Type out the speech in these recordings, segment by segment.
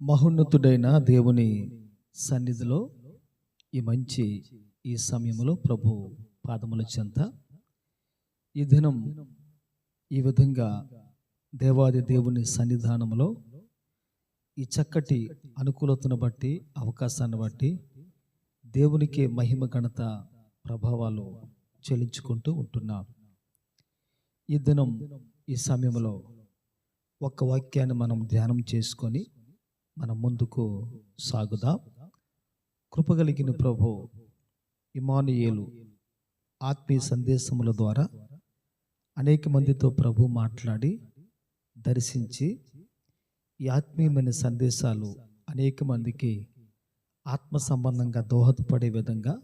మహోన్నతుడైన దేవుని సన్నిధిలో ఈ మంచి ఈ సమయంలో ప్రభు పాదముల చెంత. ఈ దినం ఈ విధంగా దేవాది దేవుని సన్నిధానంలో ఈ చక్కటి అనుకూలతను బట్టి అవకాశాన్ని బట్టి దేవునికి మహిమ ఘనత ప్రభావాలు చెల్లించుకుంటూ ఉంటున్నాం. ఈ దినం ఈ సమయంలో ఒక వాక్యాన్ని మనం ధ్యానం చేసుకొని మనం ముందుకు సాగుదాం. కృపగలిగిన ప్రభు ఇమానుయేలు ఆత్మీయ సందేశముల ద్వారా అనేక మందితో ప్రభు మాట్లాడి దర్శించి ఈ ఆత్మీయమైన సందేశాలు అనేక మందికి ఆత్మ సంబంధంగా దోహదపడే విధంగా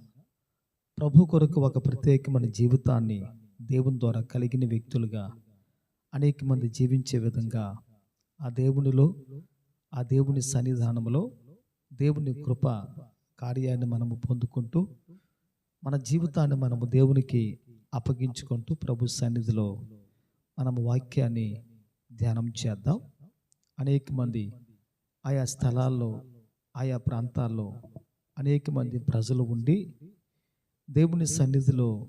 ప్రభు కొరకు ఒక ప్రత్యేకమైన జీవితాన్ని దేవుని ద్వారా కలిగిన వ్యక్తులుగా అనేక మంది జీవించే విధంగా ఆ దేవునిలో ఆ దేవుని సన్నిధానంలో దేవుని కృప కార్యాన్ని మనము పొందుకుంటూ మన జీవితాన్ని మనము దేవునికి అప్పగించుకుంటూ ప్రభు సన్నిధిలో మనము వాక్యాన్ని ధ్యానం చేద్దాం. అనేక మంది ఆయా స్థలాల్లో ఆయా ప్రాంతాల్లో అనేక మంది ప్రజలు ఉండి దేవుని సన్నిధిలో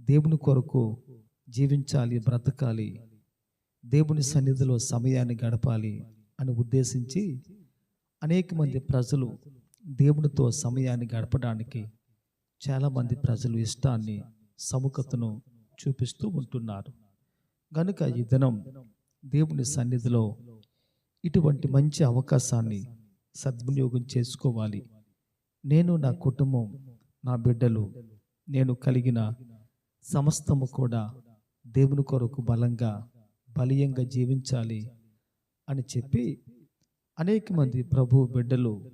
దేవుని కొరకు జీవించాలి బ్రతకాలి దేవుని సన్నిధిలో సమయాన్ని గడపాలి అని ఉద్దేశించి అనేక మంది ప్రజలు దేవునితో సమయాన్ని గడపడానికి చాలామంది ప్రజలు ఇష్టాన్ని సముఖతను చూపిస్తూ ఉంటున్నారు. కనుక ఈ దినం దేవుని సన్నిధిలో ఇటువంటి మంచి అవకాశాన్ని సద్వినియోగం చేసుకోవాలి. నేను నా కుటుంబం నా బిడ్డలు నేను కలిగిన సమస్తము కూడా దేవుని కొరకు బలంగా బలీయంగా జీవించాలి అని చెప్పి అనేక మంది ప్రభు బిడ్డలు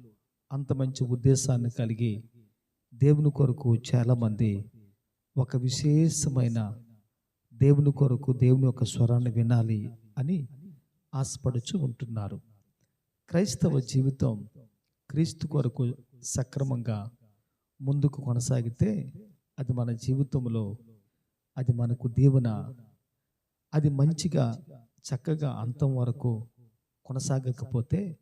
అంత మంచి ఉద్దేశాన్ని కలిగి దేవుని కొరకు చాలామంది ఒక విశేషమైన దేవుని కొరకు దేవుని యొక్క స్వరాన్ని వినాలి అని ఆశపడుచు ఉంటున్నారు. క్రైస్తవ జీవితం క్రీస్తు కొరకు సక్రమంగా ముందుకు కొనసాగితే అది మన జీవితంలో అది మనకు దీవెన అది మంచిగా చక్కగా అంతం వరకు కొనసాగకపోతే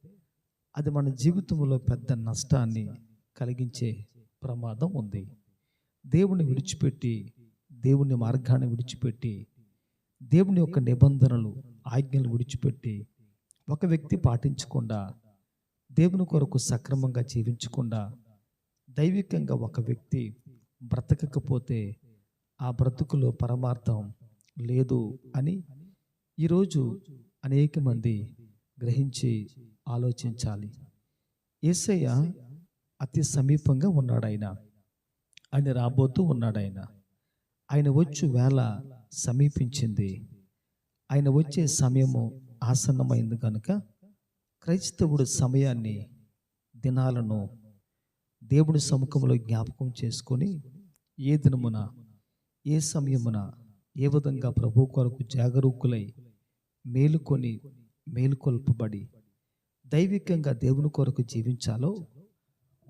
అది మన జీవితంలో పెద్ద నష్టాన్ని కలిగించే ప్రమాదం ఉంది. దేవుని విడిచిపెట్టి దేవుని మార్గాన్ని విడిచిపెట్టి దేవుని యొక్క నిబంధనలు ఆజ్ఞలు విడిచిపెట్టి ఒక వ్యక్తి పాటించకుండా దేవుని కొరకు సక్రమంగా జీవించకుండా దైవికంగా ఒక వ్యక్తి బ్రతకకపోతే ఆ బ్రతుకులో పరమార్థం లేదు అని ఈరోజు అనేక మంది గ్రహించి ఆలోచించాలి. ఏసయ్య అతి సమీపంగా ఉన్నాడు ఆయన ఆయన రాబోతూ ఉన్నాడు ఆయన ఆయన వచ్చు వేళ సమీపించింది. ఆయన వచ్చే సమయము ఆసన్నమైంది కనుక క్రైస్తవుడు సమయాన్ని దినాలను దేవుని సముఖంలో జ్ఞాపకం చేసుకొని ఏ దినమున ఏ సమయమున ఏ విధంగా ప్రభు కొరకు జాగరూకులై మేలుకొని మేలుకొల్పబడి దైవికంగా దేవుని కొరకు జీవించాలో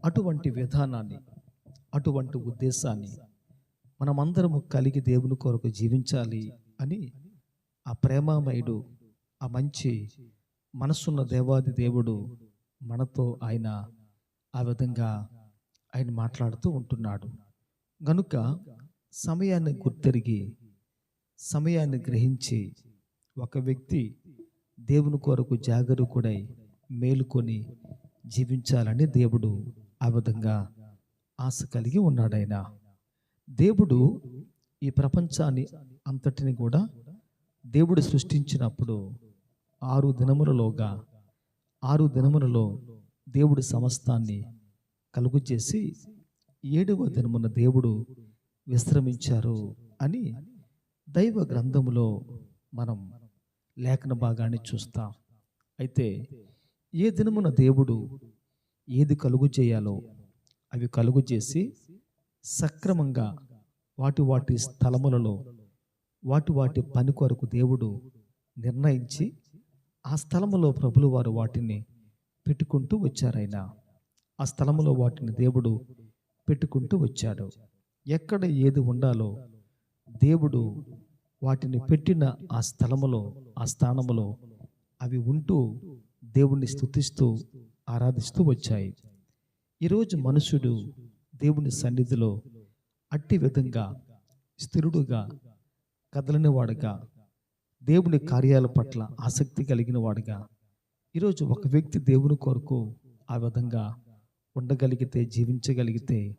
అటువంటి విధానాన్ని అటువంటి ఉద్దేశాన్ని మనమందరము కలిగి దేవుని కొరకు జీవించాలి అని ఆ ప్రేమామయుడు ఆ మంచి మనసున్న దేవాది దేవుడు మనతో ఆయన ఆ విధంగా ఆయన మాట్లాడుతూ ఉంటున్నాడు. గనుక సమయాన్ని గుర్తెరిగి సమయాన్ని గ్రహించి ఒక వ్యక్తి దేవుని కొరకు జాగరూకుడై మేలుకొని జీవించాలని దేవుడు ఆ విధంగా ఆశ కలిగి ఉన్నాడాయన. దేవుడు ఈ ప్రపంచాన్ని అంతటిని కూడా దేవుడు సృష్టించినప్పుడు ఆరు దినములలోగా ఆరు దినములలో దేవుడు సమస్తాన్ని కలుగు చేసి ఏడవ దినమున దేవుడు విశ్రమించారు అని దైవ గ్రంథములో మనం లేఖన భాగాన్ని చూస్తాం. అయితే ఏ దినమున దేవుడు ఏది కలుగు చేయాలో అవి కలుగు చేసి సక్రమంగా వాటి వాటి స్థలములలో వాటి వాటి పని కొరకు దేవుడు నిర్ణయించి ఆ స్థలములో ప్రభులు వారు వాటిని పెట్టుకుంటూ వచ్చారైనా. ఆ స్థలములో వాటిని దేవుడు పెట్టుకుంటూ వచ్చాడు. ఎక్కడ ఏది ఉండాలో దేవుడు వాటిని పెట్టిన ఆ స్థలములో ఆ స్థానములో అవి ఉంటూ దేవుణ్ణి స్తుతిస్తూ ఆరాధిస్తూ వచ్చాయి. ఈరోజు మనుషుడు దేవుని సన్నిధిలో అట్టి విధంగా స్థిరుడుగా కదలని వాడుగా దేవుని కార్యాల పట్ల ఆసక్తి కలిగిన వాడుగా ఈరోజు ఒక వ్యక్తి దేవుని కొరకు ఆ విధంగా ఉండగలిగితే జీవించగలిగితే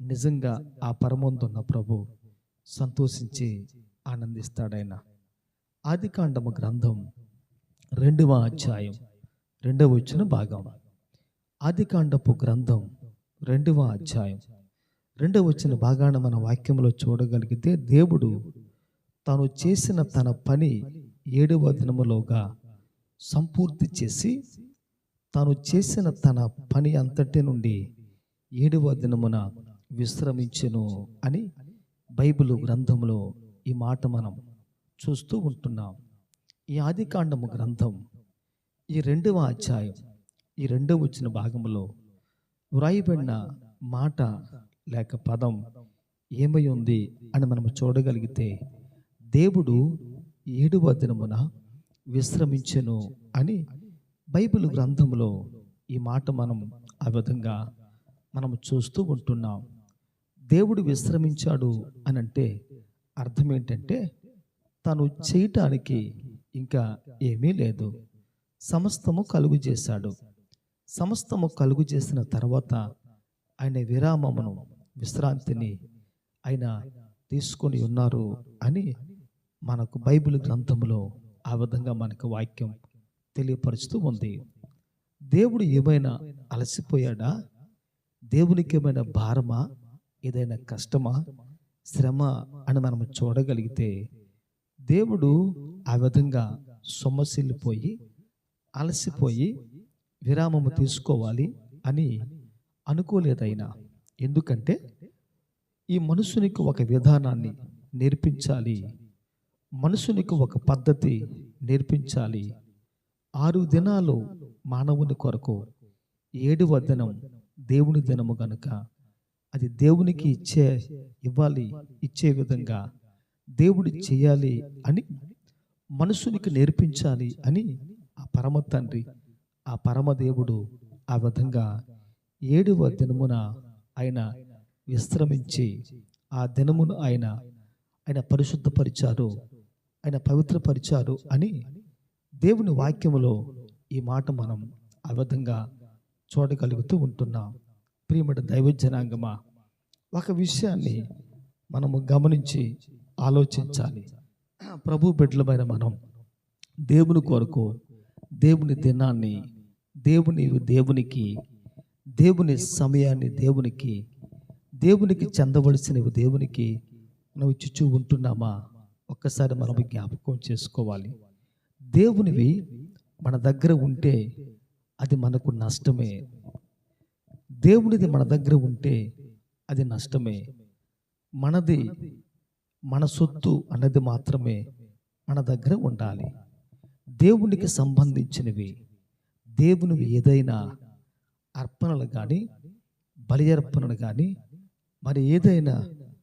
నిజంగా ఆ పరమందున్న ప్రభు సంతోషించి ఆనందిస్తాడాయన ఆదికాండము గ్రంథం రెండవ అధ్యాయం రెండవ వచ్చిన భాగం. ఆదికాండపు గ్రంథం రెండవ అధ్యాయం. రెండవ వచ్చిన భాగాన మన వాక్యంలో చూడగలిగితే దేవుడు తాను చేసిన తన పని ఏడవ దినములోగా సంపూర్తి చేసి తాను చేసిన తన పని అంతటి నుండి ఏడవ దినమున విశ్రమించెను అని బైబిల్ గ్రంథంలో ఈ మాట మనం చూస్తూ ఉంటున్నాం. ఈ ఆదికాండము గ్రంథం ఈ రెండవ అధ్యాయం ఈ రెండవ వచ్చిన భాగంలో వ్రాయబడిన మాట లేక పదం ఏమై ఉంది అని మనం చూడగలిగితే దేవుడు ఏడవ దినమున విశ్రమించెను అని బైబిల్ గ్రంథంలో ఈ మాట మనం ఆ విధంగా మనం చూస్తూ ఉంటున్నాం. దేవుడు విశ్రమించాడు అని అంటే అర్థం ఏంటంటే తను చేయటానికి ఇంకా ఏమీ లేదు. సమస్తము కలుగు చేశాడు. సమస్తము కలుగు చేసిన తర్వాత ఆయన విరామమును విశ్రాంతిని ఆయన తీసుకొని ఉన్నారు అని మనకు బైబిల్ గ్రంథంలో ఆ విధంగా మనకు వాక్యం తెలియపరుస్తూ ఉంది. దేవుడు ఏమైనా అలసిపోయాడా? దేవునికి ఏమైనా భారమా? ఏదైనా కష్టమా? శ్రమ అని మనం చూడగలిగితే దేవుడు ఆ విధంగా సొమ్మసిల్లిపోయి అలసిపోయి విరామము తీసుకోవాలి అని అనుకోలేదైనా. ఎందుకంటే ఈ మనుషునికి ఒక విధానాన్ని నేర్పించాలి మనుషునికి ఒక పద్ధతి నేర్పించాలి. ఆరు దినాలు మానవుని కొరకు ఏడవ దినం దేవుని దినము గనుక అది దేవునికి ఇచ్చే ఇవ్వాలి ఇచ్చే విధంగా దేవుడు చేయాలి అని మనుషునికి నేర్పించాలి అని ఆ పరమ తండ్రి ఆ పరమదేవుడు ఆ విధంగా ఏడవ దినమున ఆయన విశ్రమించి ఆ దినమును ఆయన ఆయన పరిశుద్ధపరిచారు ఆయన పవిత్రపరిచారు అని దేవుని వాక్యములో ఈ మాట మనం ఆ విధంగా చూడగలుగుతూ ఉంటున్నాం. ప్రియమట దైవజనాంగమా ఒక విషయాన్ని మనము గమనించి ఆలోచించాలి. ప్రభు బిడ్డలమైన మనం దేవుని కొరకు దేవుని దినాన్ని దేవుని దేవునికి దేవుని సమయాన్ని దేవునికి దేవునికి చెందవలసినవి దేవునికి మనం ఇచ్చుచూ ఉంటున్నామా? ఒక్కసారి మనం జ్ఞాపకం చేసుకోవాలి. దేవునివి మన దగ్గర ఉంటే అది మనకు నష్టమే. దేవునిది మన దగ్గర ఉంటే అది నష్టమే. మనది మన సొత్తు అన్నది మాత్రమే మన దగ్గర ఉండాలి. దేవునికి సంబంధించినవి దేవునివి ఏదైనా అర్పణలు కానీ బలి అర్పణలు కానీ మరి ఏదైనా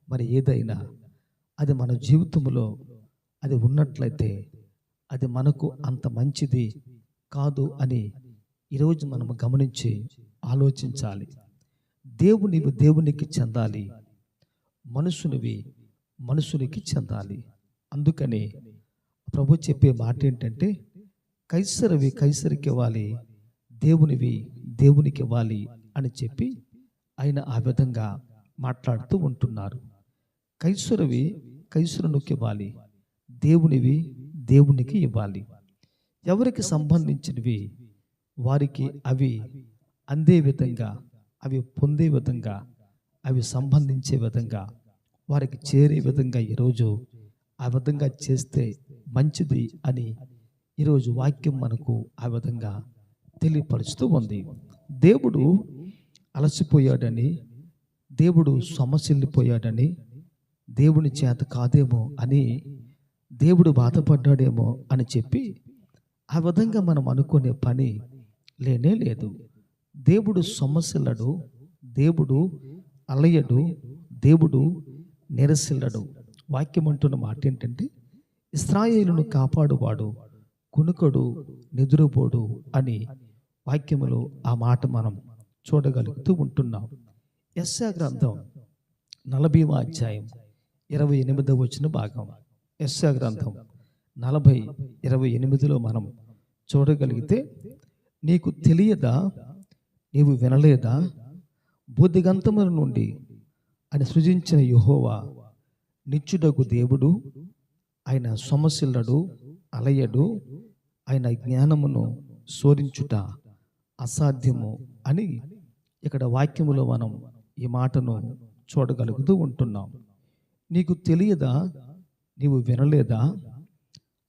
మరి ఏదైనా అది మన జీవితంలో అది ఉన్నట్లయితే అది మనకు అంత మంచిది కాదు అని ఈరోజు మనం గమనించి ఆలోచించాలి. దేవునివి దేవునికి చెందాలి. మనుషునివి మనుషునికి చెందాలి. అందుకని ప్రభు చెప్పే మాట ఏంటంటే కైసరవి కైసరికి ఇవ్వాలి దేవునివి దేవునికి ఇవ్వాలి అని చెప్పి ఆయన ఆ విధంగా మాట్లాడుతూ ఉంటున్నారు. కైసరవి కైసరునికి ఇవ్వాలి దేవునివి దేవునికి ఇవ్వాలి. ఎవరికి సంబంధించినవి వారికి అవి అందే విధంగా అవి పొందే విధంగా అవి సంబంధించే విధంగా వారికి చేరే విధంగా ఈరోజు ఆ విధంగా చేస్తే మంచిది అని ఈరోజు వాక్యం మనకు ఆ విధంగా తెలియపరుస్తూ ఉంది. దేవుడు అలసిపోయాడని దేవుడు సొమ్మసిల్లిపోయాడని దేవుని చేత కాదేమో అని దేవుడు బాధపడ్డాడేమో అని చెప్పి ఆ విధంగా మనం అనుకునే పని లేనే లేదు. దేవుడు సొమ్మసిల్లడు దేవుడు అలయడు దేవుడు నిరసిల్లడు. వాక్యం అంటున్న మాట ఏంటంటే ఇస్రాయేలును కాపాడువాడు కునుకడు నిదురుపోడు అని వాక్యములో ఆ మాట మనం చూడగలుగుతూ ఉంటున్నాం. యస్యా గ్రంథం నలభై అధ్యాయం ఇరవై ఎనిమిదవ వచ్చిన భాగం. యస్యా గ్రంథం నలభై ఇరవై ఎనిమిదిలో మనం చూడగలిగితే నీకు తెలియదా? నీవు వినలేదా? బుద్ధిగంతముల నుండి ఆయన సృజించిన యుహోవా నిత్యుడగు దేవుడు ఆయన సొమశిల్లడు అలయడు ఆయన జ్ఞానమును శోధించుట అసాధ్యము అని ఇక్కడ వాక్యములో మనం ఈ మాటను చూడగలుగుతూ ఉంటున్నాం. నీకు తెలియదా? నీవు వినలేదా?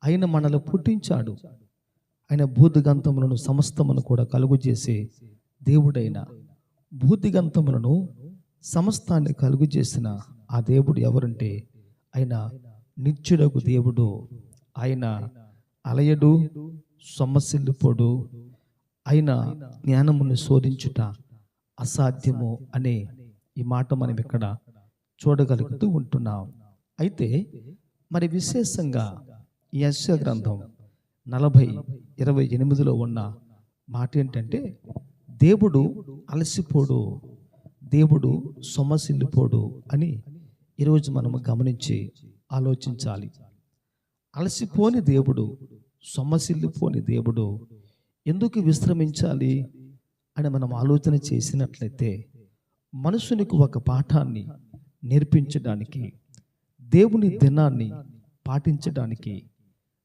ఆయన మనల్ని పుట్టించాడు. ఆయన భూతగంతములను సమస్తమును కూడా కలుగు చేసే దేవుడైన భూతిగంతములను సమస్తాన్ని కలుగు చేసిన ఆ దేవుడు ఎవరంటే ఆయన నిత్యుడకు దేవుడు. ఆయన అలయడు సొమ్మసిల్లిపోడు. ఆయన జ్ఞానమును శోధించుట అసాధ్యము అనే ఈ మాట మనం ఇక్కడ చూడగలుగుతూ ఉంటున్నాం. అయితే మరి విశేషంగా ఈ గ్రంథం నలభై ఇరవై ఎనిమిదిలో ఉన్న మాట ఏంటంటే దేవుడు అలసిపోడు దేవుడు సొమ్మసిల్లిపోడు అని ఈరోజు మనము గమనించి ఆలోచించాలి. అలసిపోని దేవుడు సొమ్మసిల్లిపోని దేవుడు ఎందుకు విశ్రమించాలి అని మనం ఆలోచన చేసినట్లయితే మనుషునికి ఒక పాఠాన్ని నేర్పించడానికి దేవుని దినాన్ని పాటించడానికి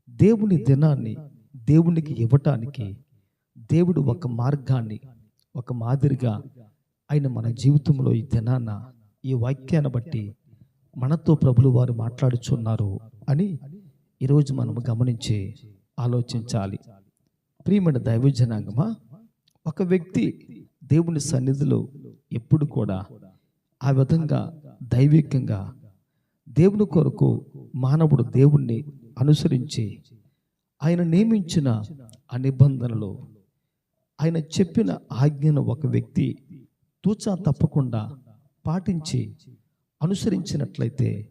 దేవుని దినాన్ని దేవునికి ఇవ్వటానికి దేవుడు ఒక మార్గాన్ని ఒక మాదిరిగా ఆయన మన జీవితంలో ఈ దినాన ఈ వాక్యాన్ని బట్టి మనతో ప్రభులు వారు మాట్లాడుచున్నారు అని ఈరోజు మనం గమనించి ఆలోచించాలి. ప్రియమైన దైవ జనాంగమా ఒక వ్యక్తి దేవుని సన్నిధిలో ఎప్పుడు కూడా ఆ విధంగా దైవికంగా దేవుని కొరకు మానవుడు దేవుణ్ణి అనుసరించి ఆయన నియమించిన ఆ నిబంధనలు ఆయన చెప్పిన ఆజ్ఞను ఒక వ్యక్తి తూచా తప్పకుండా పాటించి అనుసరించినట్లయితే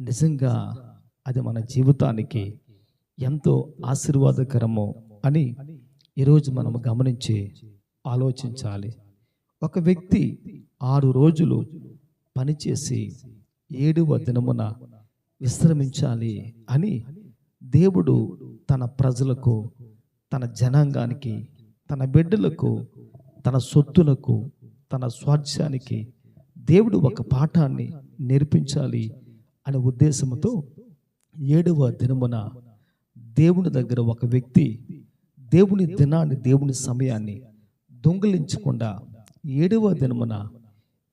నిజంగా అది మన జీవితానికి ఎంతో ఆశీర్వాదకరమో అని ఈరోజు మనం గమనించి ఆలోచించాలి. ఒక వ్యక్తి ఆరు రోజులు పనిచేసి ఏడవ దినమున విశ్రమించాలి అని దేవుడు తన ప్రజలకు తన జనాంగానికి తన బిడ్డలకు తన సొత్తులకు తన స్వార్థ్యానికి దేవుడు ఒక పాఠాన్ని నేర్పించాలి అనే ఉద్దేశంతో ఏడవ దినమున దేవుని దగ్గర ఒక వ్యక్తి దేవుని దినాన్ని దేవుని సమయాన్ని దొంగిలించకుండా ఏడవ దినమున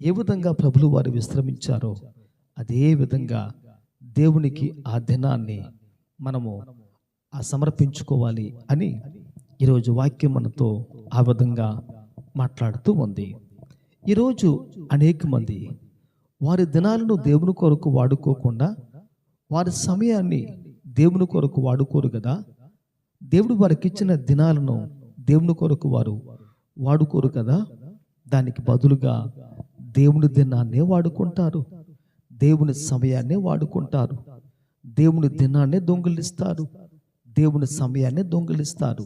ఏ విధంగా ప్రభులు వారు విశ్రమించారో అదే విధంగా దేవునికి ఆ దినాన్ని మనము ఆ సమర్పించుకోవాలి అని ఈరోజు వాక్యం మనతో ఆ విధంగా మాట్లాడుతూ ఉంది. ఈరోజు అనేక మంది వారి దినాలను దేవుని కొరకు వాడుకోకుండా వారి సమయాన్ని దేవుని కొరకు వాడుకోరు కదా? దేవుడు వారికి ఇచ్చిన దినాలను దేవుని కొరకు వారు వాడుకోరు కదా? దానికి బదులుగా దేవుని దినాన్నే వాడుకుంటారు. దేవుని సమయాన్నే వాడుకుంటారు. దేవుని దినాన్నే దొంగిలిస్తారు. దేవుని సమయాన్నే దొంగిలిస్తారు.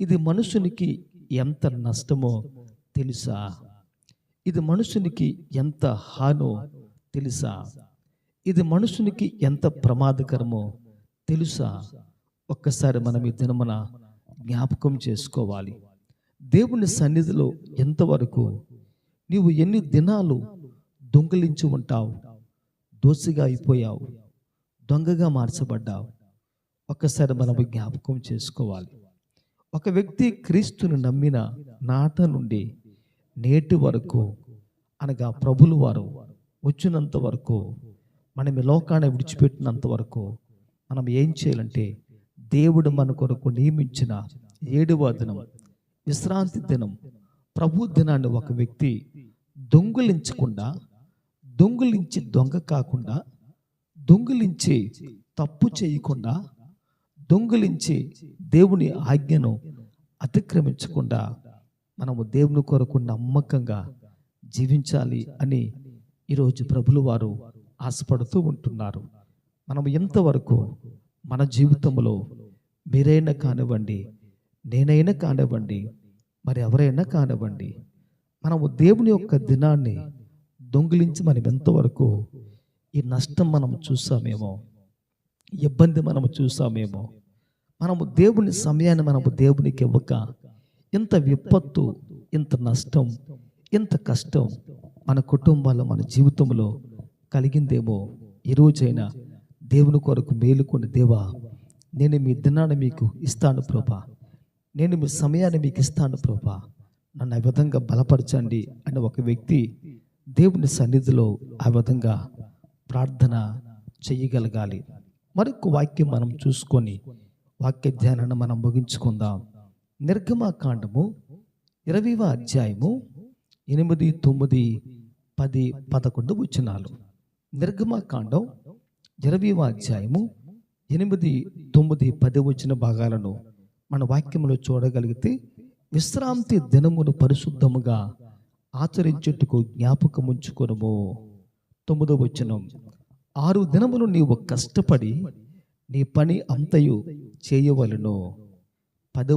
ఇది మనుషునికి ఎంత నష్టమో తెలుసా? ఇది మనుషునికి ఎంత హానో తెలుసా? ఇది మనుషునికి ఎంత ప్రమాదకరమో తెలుసా? ఒక్కసారి మనం ఈ దినమున జ్ఞాపకం చేసుకోవాలి. దేవుని సన్నిధిలో ఎంతవరకు నీవు ఎన్ని దినాలు దొంగిలించి ఉంటావు దోసిగా అయిపోయావు దొంగగా మార్చబడ్డావు? ఒక్కసారి మనం జ్ఞాపకం చేసుకోవాలి. ఒక వ్యక్తి క్రీస్తుని నమ్మిన నాట నుండి నేటి వరకు అనగా ప్రభులు వారు వచ్చినంత వరకు మనం ఈ లోకాన్ని విడిచిపెట్టినంత వరకు మనం ఏం చేయాలంటే దేవుడు మన కొరకు నియమించిన ఏడవ దినం విశ్రాంతి దినం ప్రభు దినాన్ని ఒక వ్యక్తి దొంగిలించకుండా దొంగిలించి దొంగ కాకుండా దొంగిలించి తప్పు చేయకుండా దొంగిలించి దేవుని ఆజ్ఞను అతిక్రమించకుండా మనము దేవుని కొరకు నమ్మకంగా జీవించాలి అని ఈరోజు ప్రభులు వారు ఆశపడుతూ ఉంటున్నారు. మనం ఎంతవరకు మన జీవితంలో మీరైనా కానివ్వండి నేనైనా కానివ్వండి మరి ఎవరైనా కానివ్వండి మనము దేవుని యొక్క దినాన్ని దొంగిలించి మనం ఎంతవరకు ఈ నష్టం మనం చూసామేమో ఇబ్బంది మనము చూసామేమో మనము దేవుని సమయాన్ని మనము దేవునికి ఇవ్వక ఇంత విపత్తు ఇంత నష్టం ఇంత కష్టం మన కుటుంబాల్లో మన జీవితంలో కలిగిందేమో ఈరోజైనా రోజైనా దేవుని కొరకు మేలుకొని దేవా నేను మీ దినాన్ని మీకు ఇస్తాను ప్రభా. నేను మీ సమయాన్ని మీకు ఇస్తాను ప్రభా. నన్ను ఆ విధంగా బలపరచండి అని ఒక వ్యక్తి దేవుని సన్నిధిలో ఆ విధంగా ప్రార్థన చెయ్యగలగాలి మరొక వాక్యం మనం చూసుకొని వాక్య ధ్యానాన్ని మనం ముగించుకుందాం. నిర్గమాకాండము ఇరవైవ అధ్యాయము ఎనిమిది తొమ్మిది పది పదకొండు వచ్చినాలు నిర్గమాకాండం ఇరవైవ అధ్యాయము ఎనిమిది తొమ్మిది పది వచ్చిన భాగాలను మన వాక్యంలో చూడగలిగితే విశ్రాంతి దినమును పరిశుద్ధముగా ఆచరించుటకు జ్ఞాపకముంచుకొనుము. తొమ్మిదో వచ్చినం ఆరు దినములు నీవు కష్టపడి నీ పని అంతయు చేయవలను. పదో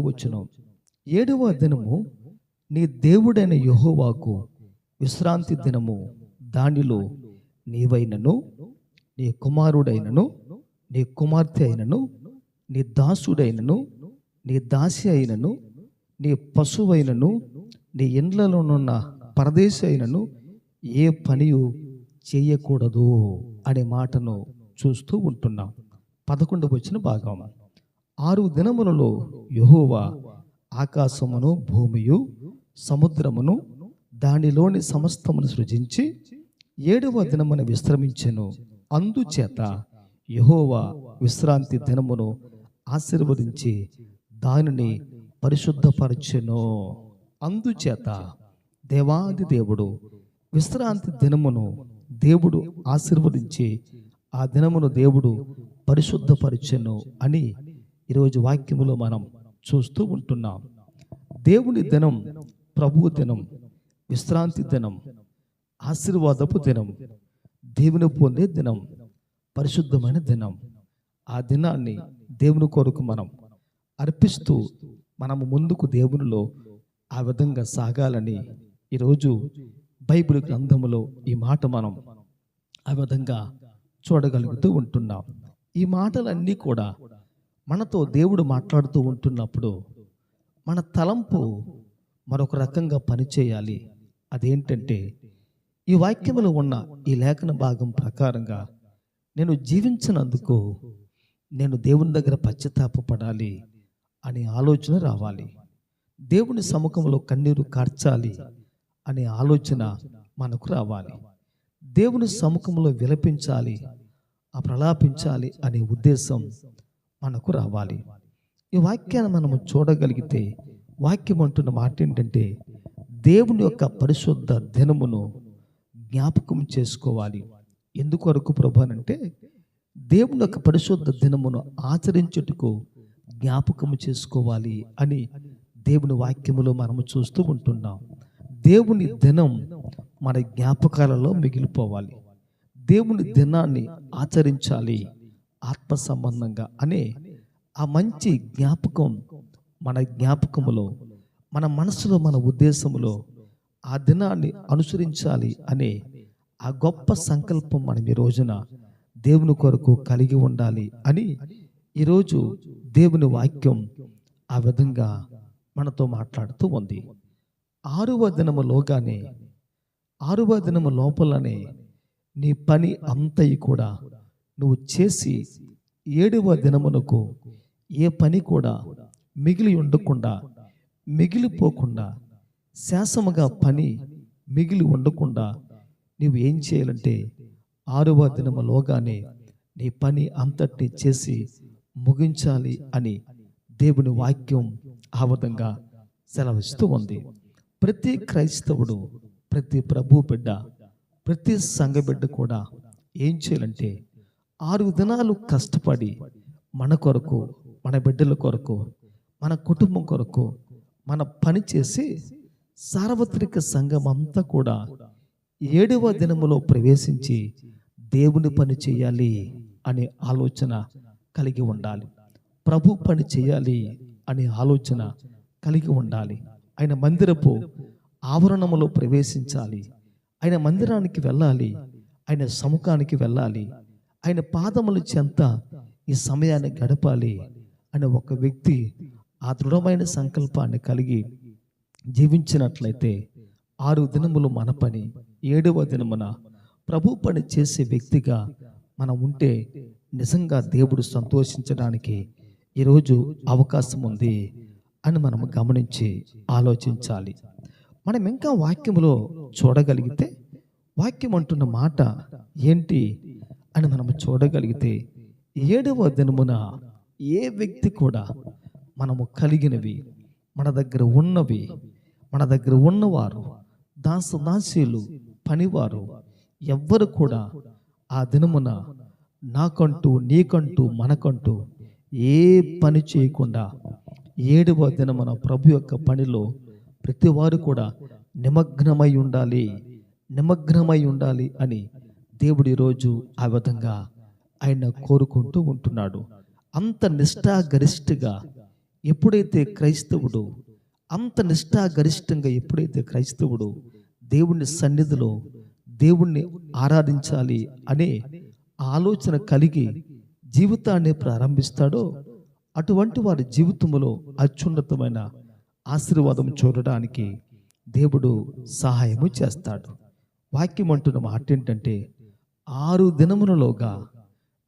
ఏడవ దినము నీ దేవుడైన యహోవాకు విశ్రాంతి దినము. దానిలో నీవైనను నీ కుమారుడైనను నీ కుమార్తె అయినను నీ దాసుడైనను నీ దాసి అయినను నీ పశువైనను నీ ఇండ్లలోనున్న పరదేశి అయినను ఏ పనియు చేయకూడదు అనే మాటను చూస్తూ ఉంటున్నాం. పదకొండు వచ్చిన భాగం. ఆరు దినములలో యహోవా ఆకాశమును భూమియు సముద్రమును దానిలోని సమస్తమును సృజించి ఏడవ దినమున విశ్రమించెను. అందుచేత యహోవా విశ్రాంతి దినమును ఆశీర్వదించి దానిని పరిశుద్ధపరచెను. అందుచేత దేవాది దేవుడు విశ్రాంతి దినమును దేవుడు ఆశీర్వదించి ఆ దినమును దేవుడు పరిశుద్ధపరచెను అని ఈరోజు వాక్యములో మనం చూస్తూ ఉంటున్నాం. దేవుని దినం ప్రభు దినం విశ్రాంతి దినం ఆశీర్వాదపు దినం దేవుని పొందే దినం పరిశుద్ధమైన దినం. ఆ దినాన్ని దేవుని కొరకు మనం అర్పిస్తూ మనము ముందుకు దేవునిలో ఆ విధంగా సాగాలని ఈరోజు బైబిల్ గ్రంథములో ఈ మాట మనం ఆ విధంగా చూడగలుగుతూ ఉంటున్నాం. ఈ మాటలన్నీ కూడా మనతో దేవుడు మాట్లాడుతూ ఉంటున్నప్పుడు మన తలంపు మరొక రకంగా పనిచేయాలి. అదేంటంటే ఈ వాక్యములో ఉన్న ఈ లేఖన భాగం ప్రకారంగా నేను జీవించినందుకు నేను దేవుని దగ్గర పశ్చాత్తాపడాలి అనే ఆలోచన రావాలి. దేవుని సముఖంలో కన్నీరు కార్చాలి అనే ఆలోచన మనకు రావాలి. దేవుని సముఖంలో విలపించాలి ఆ ప్రలాపించాలి అనే ఉద్దేశం మనకు రావాలి. ఈ వాక్యాన్ని మనము చూడగలిగితే వాక్యం అంటున్న మాట ఏంటంటే దేవుని యొక్క పరిశుద్ధ దినమును జ్ఞాపకం చేసుకోవాలి. ఎందుకొరకు ప్రభు అంటే దేవుని యొక్క పరిశుద్ధ దినమును ఆచరించుటకు జ్ఞాపకం చేసుకోవాలి అని దేవుని వాక్యములో మనము చూస్తూ ఉంటున్నాం. దేవుని దినం మన జ్ఞాపకాలలో మిగిలిపోవాలి. దేవుని దినాన్ని ఆచరించాలి ఆత్మ సంబంధంగా అనే ఆ మంచి జ్ఞాపకం మన జ్ఞాపకములో మన మనసులో మన ఉద్దేశములో ఆ దినాన్ని అనుసరించాలి అనే ఆ గొప్ప సంకల్పం మనం ఈ రోజున దేవుని కొరకు కలిగి ఉండాలి అని ఈరోజు దేవుని వాక్యం ఆ విధంగా మనతో మాట్లాడుతూ ఉంది. ఆరవ దినములోగానే ఆరవ దినము లోపలనే నీ పని అంతయి కూడా నువ్వు చేసి ఏడవ దినమునకు ఏ పని కూడా మిగిలి ఉండకుండా మిగిలిపోకుండా శాసముగా పని మిగిలి ఉండకుండా నువ్వు ఏం చేయాలంటే ఆరవ దినములోగానే నీ పని అంతటిని చేసి ముగించాలి అని దేవుని వాక్యం ఆ విధంగా సెలవిస్తూ ఉంది. ప్రతి క్రైస్తవుడు ప్రతి ప్రభు బిడ్డ ప్రతి సంఘ బిడ్డ కూడా ఏం చేయాలంటే ఆరు దినాలు కష్టపడి మన కొరకు మన బిడ్డల కొరకు మన కుటుంబం కొరకు మన పని చేసి సార్వత్రిక సంఘం అంతా కూడా ఏడవ దినములో ప్రవేశించి దేవుని పని చేయాలి అనే ఆలోచన కలిగి ఉండాలి. ప్రభు పని చేయాలి అనే ఆలోచన కలిగి ఉండాలి. ఆయన మందిరపు ఆవరణములో ప్రవేశించాలి. ఆయన మందిరానికి వెళ్ళాలి. ఆయన సముఖానికి వెళ్ళాలి. ఆయన పాదముల చెంత ఈ సమయాన్ని గడపాలి అనే ఒక వ్యక్తి ఆ దృఢమైన సంకల్పాన్ని కలిగి జీవించినట్లయితే ఆరు దినములు మన పని ఏడవ దినమున ప్రభు పని చేసే వ్యక్తిగా మనం ఉంటే నిజంగా దేవుడు సంతోషించడానికి ఈరోజు అవకాశం ఉంది అని మనం గమనించి ఆలోచించాలి. మనం ఇంకా వాక్యములో చూడగలిగితే వాక్యం అంటున్న మాట ఏంటి అని మనం చూడగలిగితే ఏడవ దినమున ఏ వ్యక్తి కూడా మనము కలిగినవి మన దగ్గర ఉన్నవి మన దగ్గర ఉన్నవారు దాసదాసీలు పనివారు ఎవ్వరు కూడా ఆ దినమున నాకంటూ నీకంటూ మనకంటూ ఏ పని చేయకుండా ఏడవ దినమున ప్రభు యొక్క పనిలో ప్రతివారు కూడా నిమగ్నమై ఉండాలి. నిమగ్నమై ఉండాలి అని దేవుడు ఈరోజు ఆ విధంగా ఆయన కోరుకుంటూ ఉంటున్నాడు. అంత నిష్ఠాగరిష్ఠగా ఎప్పుడైతే క్రైస్తవుడు అంత నిష్ఠాగరిష్టంగా ఎప్పుడైతే క్రైస్తవుడు దేవుని సన్నిధిలో దేవుణ్ణి ఆరాధించాలి అనే ఆలోచన కలిగి జీవితాన్ని ప్రారంభిస్తాడో అటువంటి వారి జీవితంలో అత్యున్నతమైన ఆశీర్వాదం చూడడానికి దేవుడు సహాయము చేస్తాడు. వాక్యం అంటున్న మాట ఏంటంటే ఆరు దినములలోగా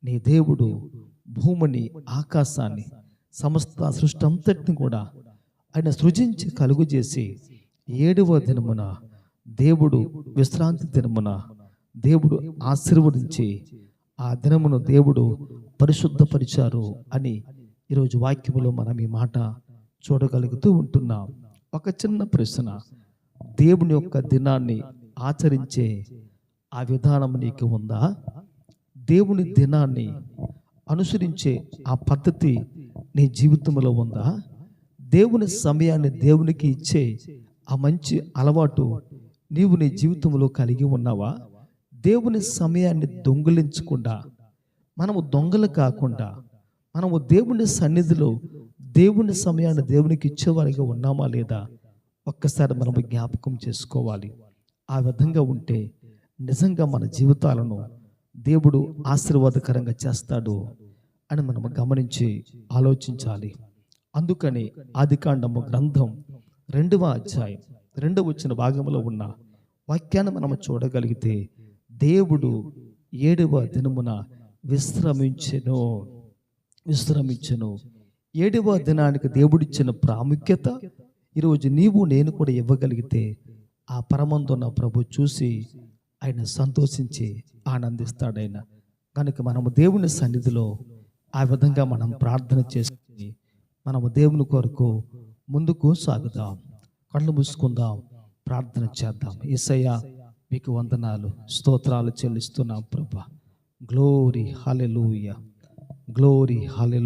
నీ దేవుడు భూమిని ఆకాశాన్ని సమస్త సృష్టి అంతటిని కూడా ఆయన సృజించి కలుగు చేసి ఏడవ దినమున దేవుడు విశ్రాంతి దినమున దేవుడు ఆశీర్వదించి ఆ దినమును దేవుడు పరిశుద్ధపరిచారు అని ఈరోజు వాక్యములో మనం ఈ మాట చూడగలుగుతూ ఉంటున్నాం. ఒక చిన్న ప్రశ్న. దేవుని యొక్క దినాన్ని ఆచరించే ఆ విధానం నీకు ఉందా? దేవుని దినాన్ని అనుసరించే ఆ పద్ధతి నీ జీవితంలో ఉందా? దేవుని సమయాన్ని దేవునికి ఇచ్చే ఆ మంచి అలవాటు నీవు నీ జీవితంలో కలిగి ఉన్నావా? దేవుని సమయాన్ని దొంగిలించకుండా మనము దొంగలు కాకుండా మనము దేవుని సన్నిధిలో దేవుని సమయాన్ని దేవునికి ఇచ్చేవారిగా ఉన్నామా లేదా? ఒక్కసారి మనము జ్ఞాపకం చేసుకోవాలి. ఆ విధంగా ఉంటే నిజంగా మన జీవితాలను దేవుడు ఆశీర్వాదకరంగా చేస్తాడు అని మనం గమనించి ఆలోచించాలి. అందుకని ఆదికాండము గ్రంథం రెండవ అధ్యాయం రెండవ వచ్చిన భాగంలో ఉన్న వాక్యాన్ని మనము చూడగలిగితే దేవుడు ఏడవ దినమున విశ్రమించెను విశ్రమించెను. ఏడవ దినానికి దేవుడిచ్చిన ప్రాముఖ్యత ఈరోజు నీవు నేను కూడా ఇవ్వగలిగితే ఆ పరమందున్న ప్రభు చూసి ఆయన సంతోషించి ఆనందిస్తాడు ఆయన కనుక మనము దేవుని సన్నిధిలో ఆ విధంగా మనం ప్రార్థన చేసుకుని మనము దేవుని కొరకు ముందుకు సాగుదాం. కళ్ళు మూసుకుందాం ప్రార్థన చేద్దాం. ఏసయ్య మీకు వందనాలు స్తోత్రాలు చెల్లిస్తున్నాం ప్రభా. Glory hallelujah glory హాలెలు